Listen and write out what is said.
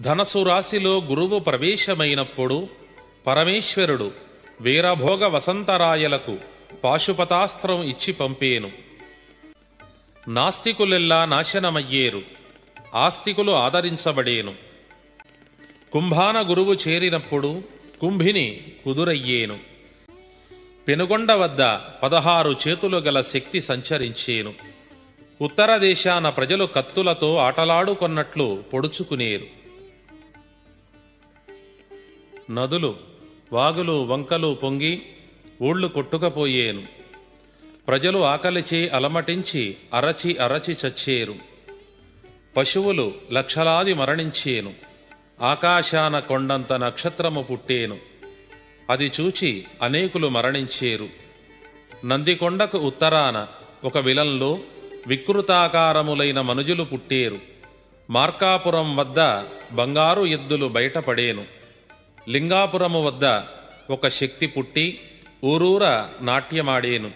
ధనసు రాశిలో గురువు ప్రవేశమైనప్పుడు పరమేశ్వరుడు వీరభోగ వసంతరాయలకు పాశుపతాస్త్రం ఇచ్చి పంపేను. నాస్తికులెల్లా నాశనమయ్యేరు ఆస్తికులు ఆదరించబడేను. కుంభాన గురువు చేరినప్పుడు కుంభిని కుదురయ్యేను. పెనుగొండ వద్ద పదహారు చేతులు గల శక్తి సంచరించేను. ఉత్తర దేశాన ప్రజలు కత్తులతో ఆటలాడుకొన్నట్లు పొడుచుకునేరు. నదులు వాగులు వంకలు పొంగి ఊళ్ళు కొట్టుకపోయేను. ప్రజలు ఆకలిచి అలమటించి అరచి అరచి చచ్చేరు. పశువులు లక్షలాది మరణించేను. ఆకాశాన కొండంత నక్షత్రము పుట్టేను. అది చూచి అనేకులు మరణించేరు. నందికొండకు ఉత్తరాన ఒక విలంలో వికృతాకారములైన మనుజులు పుట్టేరు. మార్కాపురం వద్ద బంగారు ఎద్దులు బయటపడేను. లింగాపురము వద్ద ఒక శక్తి పుట్టి ఊరూర నాట్యమాడేను.